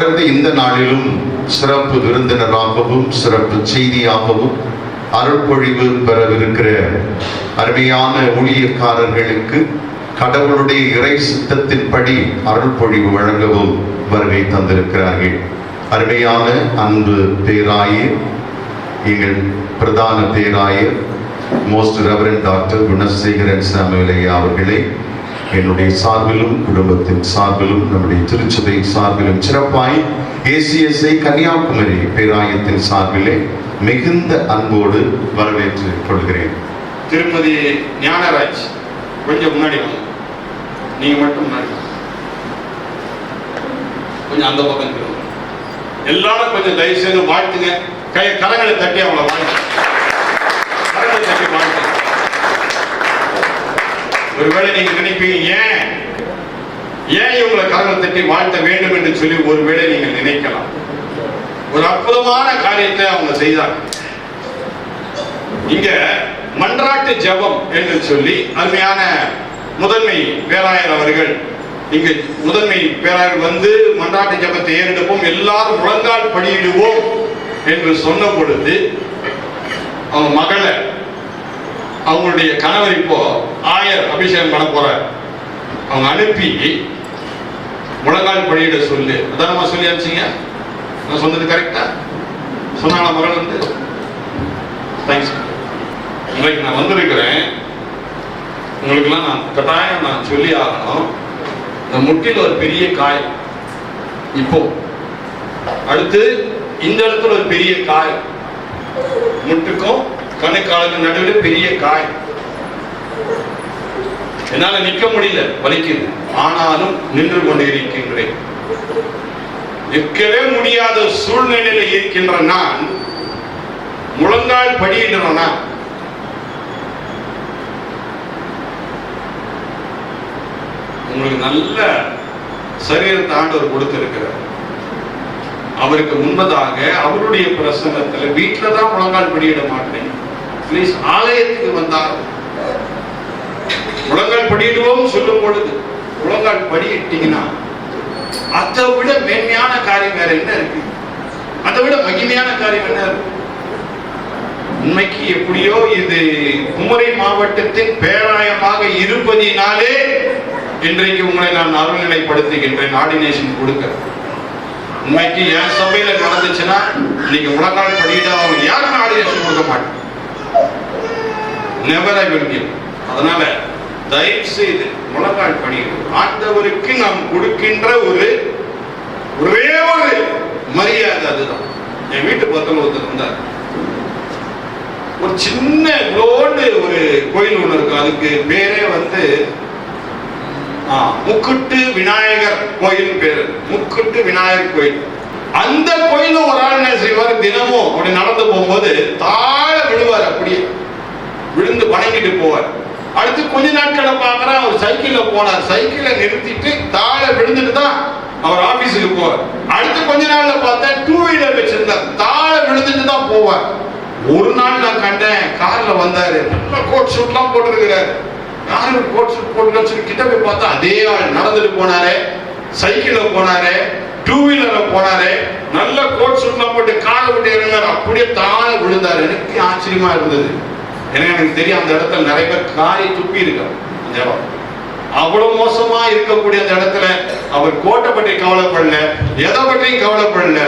இந்த நாளிலும் சிறப்பு விருந்தினராகவும் சிறப்பு செய்தியாகவும் அருள்பொழிவு பெறவிருக்கிற அருமையான ஊழியக்காரர்களுக்கு கடவுளுடைய இறை சித்தத்தின்படி அருள்பொழிவு வழங்கவும் வருகை தந்திருக்கிறார்கள். அருமையான அன்பு பேராயர் எங்கள் பிரதான பேராயர் மோஸ்ட் ரெவரன் டாக்டர் குணசேகரன் சாமிலையா அவர்களே என்னுடைய சார்பிலும் குடும்பத்தின் சார்பிலும் நம்முடைய திருச்சபை சார்பிலும் சிறப்பாய் ஏசிஎஸ்ஐ கன்னியாகுமரி பேராயத்தின் சார்பிலே மிகுந்த அன்போடு வரவேற்று கொள்கிறேன். திருமதி ஞானராஜ் கொஞ்சம் முன்னாடி நீங்க மட்டும் முன்னாடி கொஞ்சம் அந்த பக்கம் எல்லாரும் கொஞ்சம் தயவு செய்து வாழ்த்துங்க. கை கரங்களை தட்டி அவங்கள வாழ்த்து கரங்களை தட்டி வாழ்த்து ஒருவேளை நீங்க நினைப்பீங்க ஏன் ஏன் இவங்களை கரங்கள் தட்டி வாழ்த்த வேண்டும் என்று சொல்லி ஒருவேளை நீங்கள் நினைக்கலாம்? ஒரு அற்புதமான காரியத்தை அவங்க செய்தாங்க. இங்க மன்றாட்டு ஜெபம் என்று சொல்லி அருமையான முதன்மை பேராயர் அவர்கள் இங்க முதன்மை பேராயர் வந்து மன்றாட்டு ஜெபத்தை ஏறெடுப்போம் எல்லாரும் முழங்கால் படியிடுவோம் என்று சொன்ன பொழுது அவங்க மகளை அவங்களுடைய கணவர் இப்போ ஆயர் அபிஷேகம் பண்ண போறார். அவங்க அனுப்பி முழங்கால் படியிட சொல்லு. உதாரணமா சொல்லி அனுப்பிச்சிங்க. நான் சொன்னது கரெக்டா சொன்னாங்களா மகள் வந்து? தேங்க்ஸ் இன்றைக்கு நான் வந்திருக்கிறேன். உங்களுக்கெல்லாம் நான் கட்டாயம் நான் சொல்லி ஆகணும். இந்த முட்டில் ஒரு பெரிய காய். இப்போ. அடுத்து இந்த இடத்துல ஒரு பெரிய காய். முட்டுக்கும் கணுக்காலுக்கும் நடுவில் பெரிய காய். என்னால நிக்க முடியல வலிக்குது. ஆனாலும் நின்று கொண்டு இருக்கின்றேன். நிற்கவே முடியாத சூழ்நிலையில இருக்கின்ற நான் முழங்கால் படியிடுறனா உங்களுக்கு நல்ல சரீரத்தை ஆண்டவர் கொடுத்திருக்கிறார். அவருக்கு முன்பதாக அவருடைய பிரசங்கத்துல வீட்டுலதான் முழங்கால் படியிட மாட்டேன். ப்ளீஸ் ஆலயத்துக்கு வந்தால் முழங்கால் படியிடுவோம் சொல்லும் பொழுது முழங்கால் படியிட்டீங்கன்னா அதை விட மேன்மையான காரியம் வேற என்ன இருக்கு? அதை விட மகிமையான காரியம் என்ன இருக்கு? உண்மைக்கு எப்படியோ இது குமரி மாவட்டத்தின் பேராயமாக இருப்பதினாலே இன்றைக்கு உங்களை நான் அருள்நிலைப்படுத்துகின்றேன் ஆர்டினேஷன் கொடுக்க. உண்மைக்கு என் சபையில நடந்துச்சுன்னா நீங்க உலகால் படியிட்டா அவங்க யாருமே ஆர்டினேஷன் கொடுக்க மாட்டேன் நெவர் ஐ வில் அதனால தயவு செய்து முழங்கால் பணியும் ஆண்டவருக்கு நாம் கொடுக்கின்ற ஒரு ஒரே ஒரு மரியாதை அதுதான். என் வீட்டு பக்கத்தில் ஒருத்தர் இருந்தார் ஒரு சின்ன ரோடு ஒரு கோயில் ஒன்று இருக்கு. அதுக்கு பேரே வந்து முக்குட்டு விநாயகர் கோயில் பேரு. முக்குட்டு விநாயகர் கோயில். அந்த கோயிலும் ஒரு ஆள் என்ன செய்வார்? தினமும் அப்படி நடந்து போகும்போது தாழ விழுவார் அப்படியே. விழுந்து வணங்கிட்டு போவார். கொஞ்ச நாட்களை பார்க்கறேன் அவர் சைக்கிள்ல போனார். சைக்கிளை நிறுத்திட்டு தாழ விழுந்துட்டு தான் அவர் ஆபீஸுக்கு போவார் அடுத்து கொஞ்ச நாள்ல பார்த்தா டூ வீலர் வச்சிருந்தார். தாழ விழுந்துட்டு தான் போவார். ஒரு நாள் நான் கண்டேன் கார்ல வந்தாரு. நல்ல கோட் ஷூட்லாம் போட்டிருக்கிறாரு. யாரு கோட் ஷூட் போட்டு சொல்லி கிட்ட போய் பார்த்தா அதே ஆள் நடந்துட்டு போனாரே சைக்கிள்ல போனாரே டூ வீலர்ல போனாரே நல்ல கோட் ஷூட்லாம் போட்டு காலை விட்டு இறங்கினார். அப்படியே தாழ விழுந்தாரு. எனக்கு ஆச்சரியமா இருந்தது. ஏன்னா எனக்கு தெரியும் அந்த இடத்துல நிறைய பேர் காரி துப்பி இருக்காரு அந்த இடம். அவ்வளவு மோசமா இருக்கக்கூடிய அந்த இடத்துல அவர் கோட்டை பற்றி கவலைப்படல எதை பற்றியும் கவலைப்படல.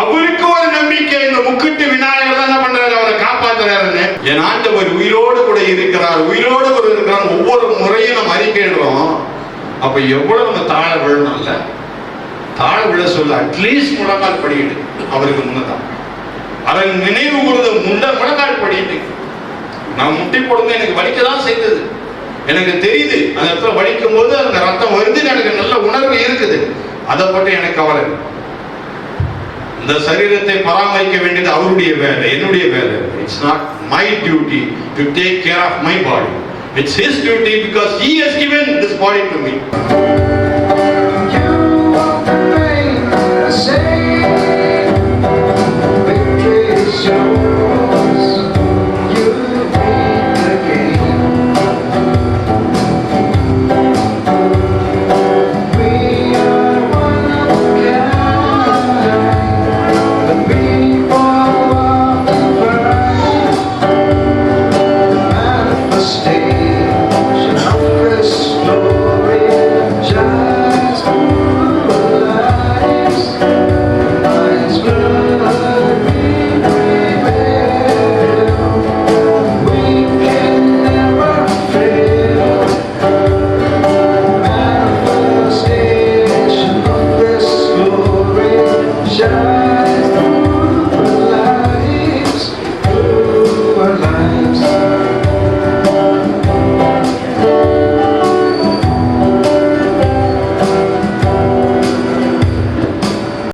அவருக்கு ஒரு நம்பிக்கை இந்த முக்குட்டு விநாயகர் தான் என்ன பண்றாரு? அவரை காப்பாத்துறாருன்னு. என் ஆண்டவர் உயிரோடு கூட இருக்கிறார் உயிரோடு கூட இருக்கிறார். ஒவ்வொரு முறையும் நம்ம அறிக்கையிடுறோம் அப்ப எவ்வளவு நம்ம தாழ விழணும்ல தாழ விழ சொல்ல அட்லீஸ்ட் முழங்கால் படிக்கிட்டு அவருக்கு முன்னதான். அதன் நினைவு கூறுத முன்ன முழங்கால் படிக்கிட்டு நான் முட்டி போடுங்க எனக்கு வலிக்க தான் செய்தது. எனக்கு தெரியுது அந்த இடத்துல வலிக்கும் போது அந்த ரத்தம் வருது எனக்கு நல்ல உணர்வு இருக்குது. அதை பற்றி எனக்கு கவலை இந்த சரீரத்தை பராமரிக்க வேண்டியது அவருடைய வேலை என்னுடைய வேலை. It's not my duty to take care of my body it's his duty because he has given this body to me